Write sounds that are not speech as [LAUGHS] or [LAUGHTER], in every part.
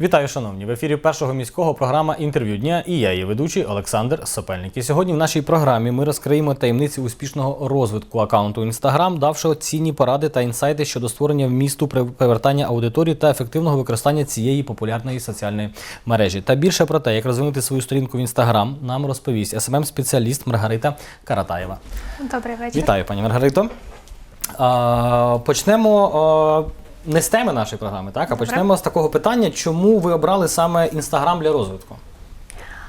Вітаю, шановні! В ефірі першого міського програма інтерв'ю дня і я, її ведучий Олександр Сопельник. І сьогодні в нашій програмі ми розкриємо таємниці успішного розвитку аккаунту Instagram, давши цінні поради та інсайти щодо створення вмісту, при- привертання аудиторії та ефективного використання цієї популярної соціальної мережі. Та більше про те, як розвинути свою сторінку в Instagram, нам розповість СММ-спеціаліст Маргарита Каратаєва. Добрий вечір. Вітаю, пані Маргарито. Почнемо не з теми нашої програми, так? А Добре. почнемо з такого питання, чому ви обрали саме Інстаграм для розвитку?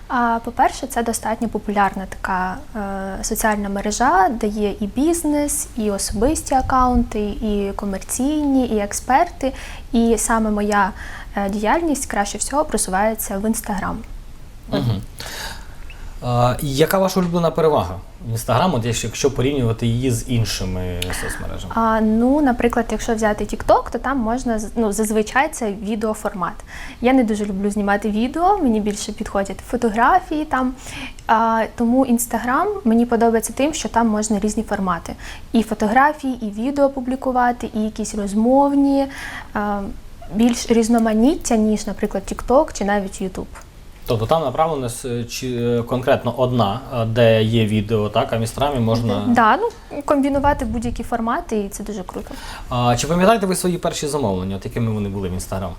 А, по-перше, це достатньо популярна така е, соціальна мережа, де є і бізнес, і особисті акаунти, і комерційні, і експерти. І саме моя е, діяльність краще всього просувається в інстаграм. Угу. Яка ваша улюблена перевага Інстаграму, якщо- порівнювати її з іншими соцмережами? А, ну, наприклад, якщо взяти TikTok, то там можна ну, зазвичай це відеоформат. Я не дуже люблю знімати відео, мені більше підходять фотографії там. А, тому Instagram мені подобається тим, що там можна різні формати. І фотографії, і відео публікувати, і якісь розмовні, а, більш різноманіття, ніж, наприклад, TikTok чи навіть YouTube. Тобто там е, конкретно одна, де є відео, так, а в Інстаграмі можна. Да, ну, комбінувати будь-які формати, і це дуже круто. А, чи пам'ятаєте ви свої перші замовлення, от якими вони були в Інстаграм?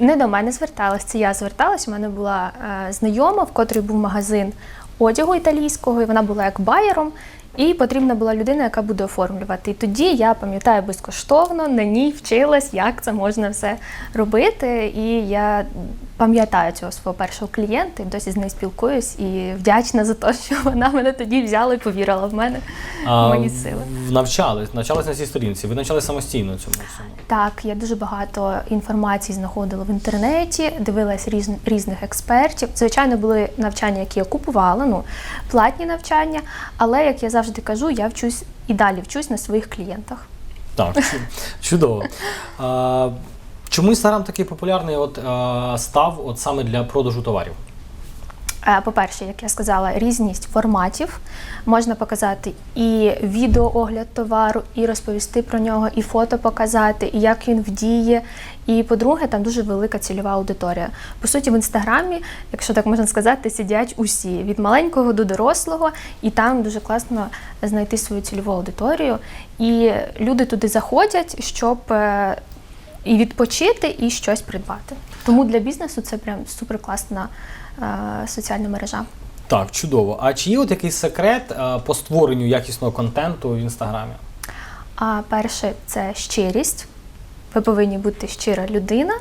Не до мене зверталась, це я зверталась. У мене була е, знайома, в котрій був магазин одягу італійського, і вона була як байером. І потрібна була людина, яка буде оформлювати. І тоді я пам'ятаю безкоштовно на ній вчилась, як це можна все робити. І я пам'ятаю цього свого першого клієнта, і досі з нею спілкуюсь і вдячна за те, що вона мене тоді взяла і повірила в мене, в мої сили. Навчались, навчались на цій сторінці. Ви навчались самостійно цьому всьому. Так, я дуже багато інформації знаходила в інтернеті, дивилась різ, різних експертів. Звичайно, були навчання, які я купувала, ну платні навчання. Але як я завжди кажу, я вчусь і далі вчусь на своїх клієнтах. Так, чудово. Чому Інстаграм такий популярний от, а, став от саме для продажу товарів? Е, По-перше, як я сказала, різність форматів. Можна показати і відеоогляд товару, і розповісти про нього, і фото показати, і як він вдіє. І по-друге, там дуже велика цільова аудиторія. По суті, в інстаграмі, якщо так можна сказати, сидять усі від маленького до дорослого, і там дуже класно знайти свою цільову аудиторію. І люди туди заходять, щоб е, і відпочити, і щось придбати. Тому для бізнесу це прям суперкласна е, соціальна мережа. Так, чудово. А чи є от якийсь секрет е, по створенню якісного контенту в інстаграмі? А перше це щирість. Ви повинні бути щира людина,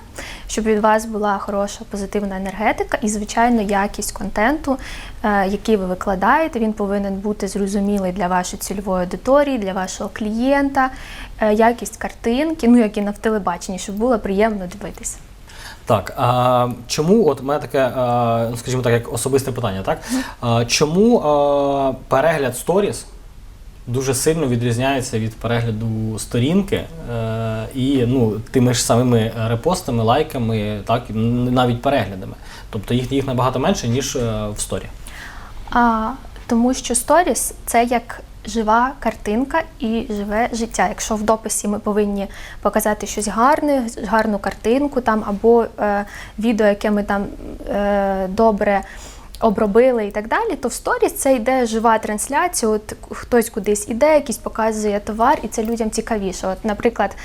щоб від вас була хороша позитивна енергетика і, звичайно, якість контенту, е, який ви викладаєте. Він повинен бути зрозумілий для вашої цільової аудиторії, для вашого клієнта, е, якість картинки, ну як і на телебаченні, щоб було приємно дивитися. Так, а чому, от у мене таке, ну, скажімо так, як особисте питання, так? Чому перегляд сторіс дуже сильно відрізняється від перегляду сторінки е, і ну, тими ж самими репостами, лайками, так, навіть переглядами. Тобто їх, їх набагато менше, ніж е, в сторі. А, тому що сторіс це як жива картинка і живе життя. Якщо в дописі ми повинні показати щось гарне, гарну картинку там або е, відео, яке ми там е, добре. Обробили і так далі, то в сторіс це йде жива трансляція. От хтось кудись іде, якийсь показує товар, і це людям цікавіше. От, наприклад,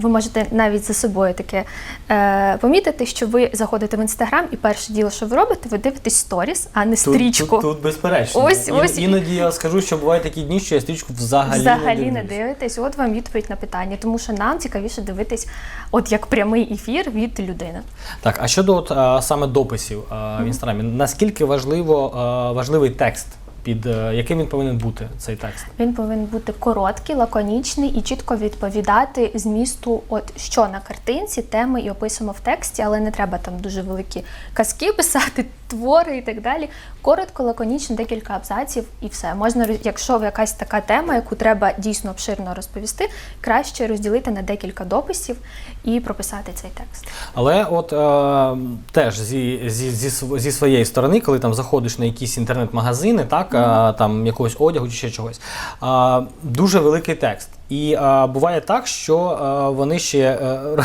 ви можете навіть за собою таке е, помітити, що ви заходите в інстаграм, і перше діло, що ви робите, ви дивитесь сторіс, а не стрічку. Тут, тут, тут безперечно. Ось- ось- Іноді я скажу, що бувають такі дні, що я стрічку взагалі, Взагалі не не дивитесь. От вам відповідь на питання, тому що нам цікавіше дивитись, от як прямий ефір від людини. Так, а щодо от, саме дописів в інстаграмі, наскільки важливо, важливий текст, під е, яким він повинен бути цей текст? Він повинен бути короткий, лаконічний і чітко відповідати змісту, от що на картинці, теми і описуємо в тексті, але не треба там дуже великі казки [LAUGHS] писати, твори і так далі. Коротко, лаконічно, декілька абзаців і все. Можна, якщо якась така тема, яку треба дійсно обширно розповісти, краще розділити на декілька дописів і прописати цей текст. Але от е, теж зі, зі, зі, зі своєї сторони, коли там заходиш на якісь інтернет-магазини, так а, там якогось одягу чи ще чогось. А, дуже великий текст. І а, буває так, що а, вони ще е,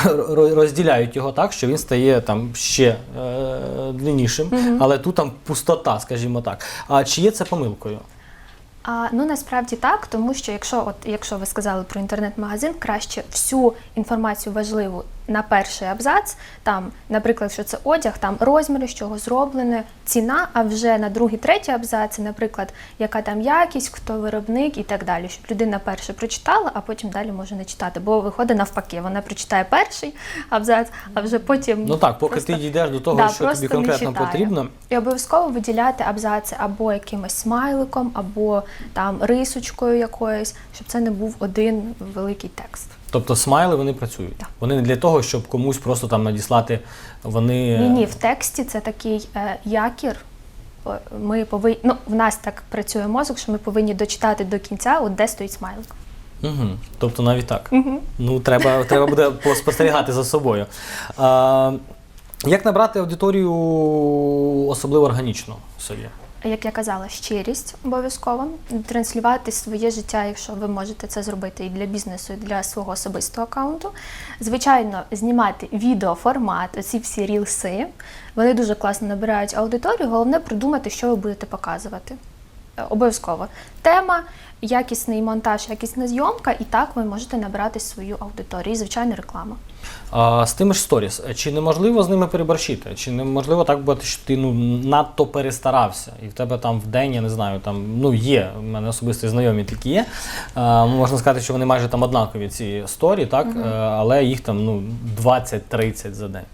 розділяють його так, що він стає там ще е, длиннішим, але тут там пустота, скажімо так. А чи є це помилкою? А, ну насправді так, тому що якщо, от якщо ви сказали про інтернет-магазин, краще всю інформацію важливу на перший абзац, там, наприклад, якщо це одяг, там розміри, з чого зроблене, ціна, а вже на другий, третій абзац, наприклад, яка там якість, хто виробник і так далі, щоб людина перше прочитала, а потім далі може не читати. Бо виходить навпаки, вона прочитає перший абзац, а вже потім Ну так, поки просто- ти дійдеш до того, Да, що тобі конкретно потрібно. І обов'язково виділяти абзаци або якимось смайликом, або там рисочкою якоюсь, щоб це не був один великий текст. Тобто смайли вони працюють. Так. Вони не для того, щоб комусь просто там надіслати. Вони Ні, ні, в тексті це такий е, якір. Ми повинні, ну, в нас так працює мозок, що ми повинні дочитати до кінця, от де стоїть смайлик. Угу. Тобто навіть так. Ну, треба, треба буде поспостерігати за собою. А, як набрати аудиторію особливо органічно собі? Як я казала, щирість обов'язково транслювати своє життя, якщо ви можете це зробити і для бізнесу, і для свого особистого аккаунту. Звичайно, знімати відеоформат, оці всі рілси. Вони дуже класно набирають аудиторію. Головне придумати, що ви будете показувати. Е, Обов'язково тема, якісний монтаж, якісна зйомка, і так ви можете набрати свою аудиторію. І звичайно, реклама. А, з тими ж сторіс, чи неможливо з ними переборщити? Чи неможливо так бути, що ти ну, надто перестарався, і в тебе там в день, я не знаю, там ну є, в мене особисто знайомі такі є. А, можна сказати, що вони майже там однакові ці сторі, так? Е, але їх там ну, 20-30 за день.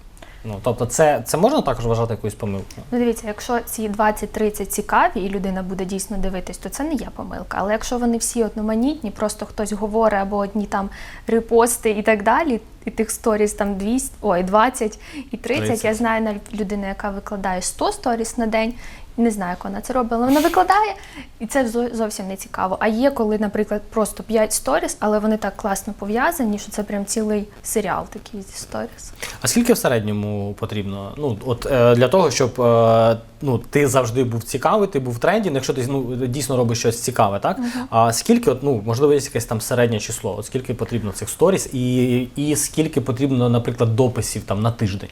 Ну, тобто, це, це можна також вважати якоюсь помилкою? Ну, дивіться, якщо ці 20-30 цікаві і людина буде дійсно дивитись, то це не є помилка. Але якщо вони всі одноманітні, просто хтось говорить або одні там репости і так далі, і тих сторіс там 200, ой, 20 і 30. 30. Я знаю навіть людину, яка викладає 100 сторіс на день. Не знаю, як вона це робить, але вона викладає, і це зовсім не цікаво. А є коли, наприклад, просто 5 сторіс, але вони так класно пов'язані, що це прям цілий серіал такий зі сторіс. А скільки в середньому потрібно? Ну, от е, для того, щоб е, ну, ти завжди був цікавий, ти був в тренді, ну, якщо ти ну, дійсно робиш щось цікаве, так? А скільки, от, ну, можливо, є якесь там середнє число, от скільки потрібно цих сторіс, і, і скільки потрібно, наприклад, дописів там на тиждень?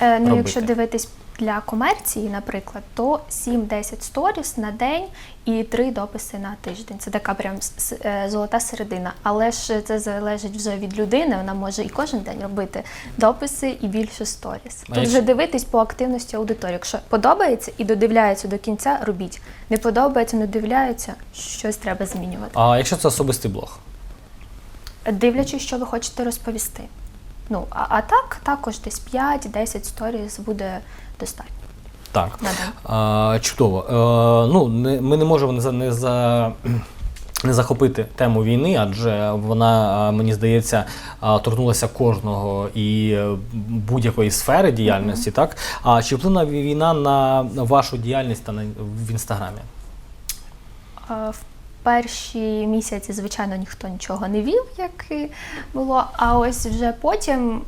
Е, ну, робити? якщо дивитись для комерції, наприклад, то 7-10 сторіс на день і 3 дописи на тиждень. Це така прям е, золота середина. Але ж це залежить вже від людини. Вона може і кожен день робити дописи і більше сторіс. Тут вже дивитись по активності аудиторії. Якщо подобається і додивляється до кінця, робіть. Не подобається, не дивляється, щось треба змінювати. А якщо це особистий блог? Дивлячись, що ви хочете розповісти. Ну, а, а так, також десь 5-10 сторіс буде достатньо. Так. А, чудово. Е, ну, не, ми не можемо не, за, не, за, не захопити тему війни, адже вона, мені здається, торкнулася кожного і е, будь-якої сфери діяльності. Так? А чи вплинула війна на вашу діяльність та на, в інстаграмі? Е, В перші місяці, звичайно, ніхто нічого не вів, як було. А ось вже потім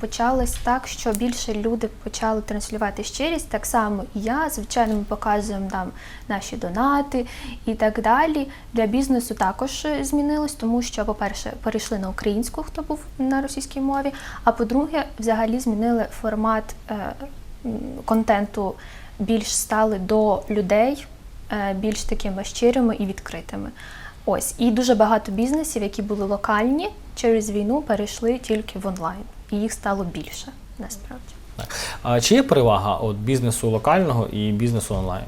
почалось так, що більше люди почали транслювати щирість. Так само і я. Звичайно, ми показуємо там наші донати і так далі. Для бізнесу також змінилось, тому що, по-перше, перейшли на українську, хто був на російській мові. А по-друге, взагалі змінили формат е, контенту, більш стали до людей е, більш такими щирими і відкритими. Ось і дуже багато бізнесів, які були локальні, через війну перейшли тільки в онлайн, і їх стало більше насправді. А чи є перевага от, бізнесу локального і бізнесу онлайн?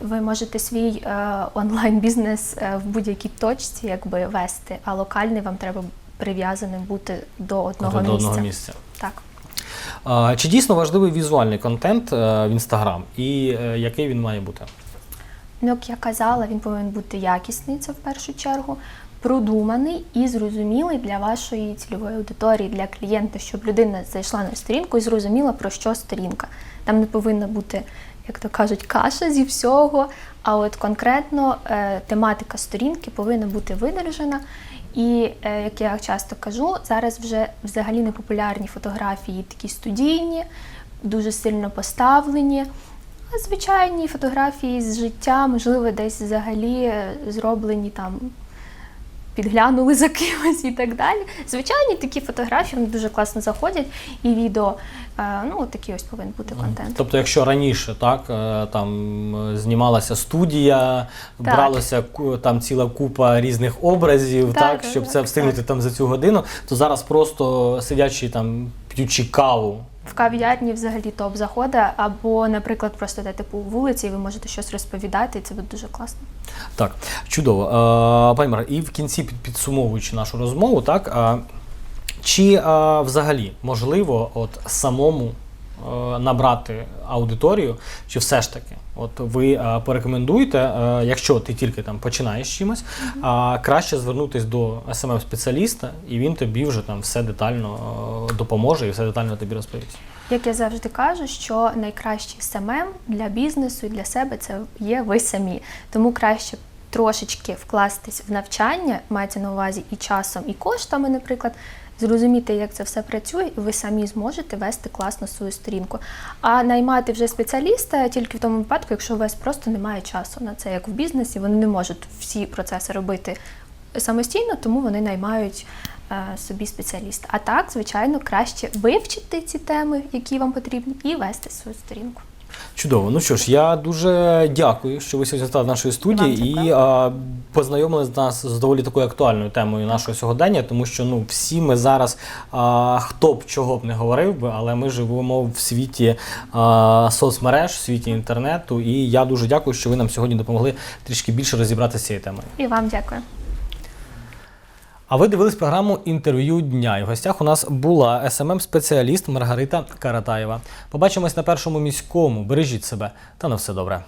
Ви можете свій е, онлайн-бізнес е, в будь-якій точці якби вести, а локальний вам треба прив'язаним бути до одного до місця. одного місця. Так. А, чи дійсно важливий візуальний контент е, в інстаграм і е, який він має бути? Ну, як я казала, він повинен бути якісний, це в першу чергу, продуманий і зрозумілий для вашої цільової аудиторії, для клієнта, щоб людина зайшла на сторінку і зрозуміла, про що сторінка. Там не повинна бути, як то кажуть, каша зі всього. А от конкретно е, тематика сторінки повинна бути видержана. І е, як я часто кажу, зараз вже взагалі не популярні фотографії такі студійні, дуже сильно поставлені. А Звичайні фотографії з життя, можливо, десь взагалі е, зроблені там. Підглянули за кимось і так далі. Звичайні такі фотографії вони дуже класно заходять, і відео. Е, Ну, такий ось повинен бути контент. Тобто, якщо раніше так е, там е, знімалася студія, Так. бралося там ціла купа різних образів, так, Так, щоб так, це встигнути так. там за цю годину, то зараз просто сидячи там п'ючи каву. В кав'ярні взагалі топ заходи, або, наприклад, просто йдете по вулиці, і ви можете щось розповідати, і це буде дуже класно. Так, чудово. Е, пані Мара, і в кінці під- підсумовуючи нашу розмову, так чи взагалі можливо от самому набрати аудиторію, чи все ж таки, от ви е, порекомендуєте, е, якщо ти тільки там починаєш чимось, а краще звернутися до smm спеціаліста і він тобі вже там все детально е, допоможе і все детально тобі розповість. Як я завжди кажу, що найкращий СММ для бізнесу і для себе це є ви самі. Тому краще трошечки вкластись в навчання, мається на увазі і часом, і коштами, наприклад. Зрозуміти, як це все працює, і ви самі зможете вести класно свою сторінку. А наймати вже спеціаліста тільки в тому випадку, якщо у вас просто немає часу на це, як в бізнесі, вони не можуть всі процеси робити самостійно, тому вони наймають е, собі спеціаліста. А так, звичайно, краще вивчити ці теми, які вам потрібні, і вести свою сторінку. Чудово. Ну що ж, я дуже дякую, що ви сьогодні стали в нашої студії Вам і а, познайомили з нас з доволі такою актуальною темою нашого сьогодення, тому що ну всі ми зараз, а, хто б чого б не говорив би, але ми живемо в світі а, соцмереж, в світі інтернету. І я дуже дякую, що ви нам сьогодні допомогли трішки більше розібратися з цією темою. І вам дякую. А ви дивились програму інтерв'ю дня. І в гостях у нас була смм спеціаліст Маргарита Каратаєва. Побачимось на першому міському. Бережіть себе та на все добре.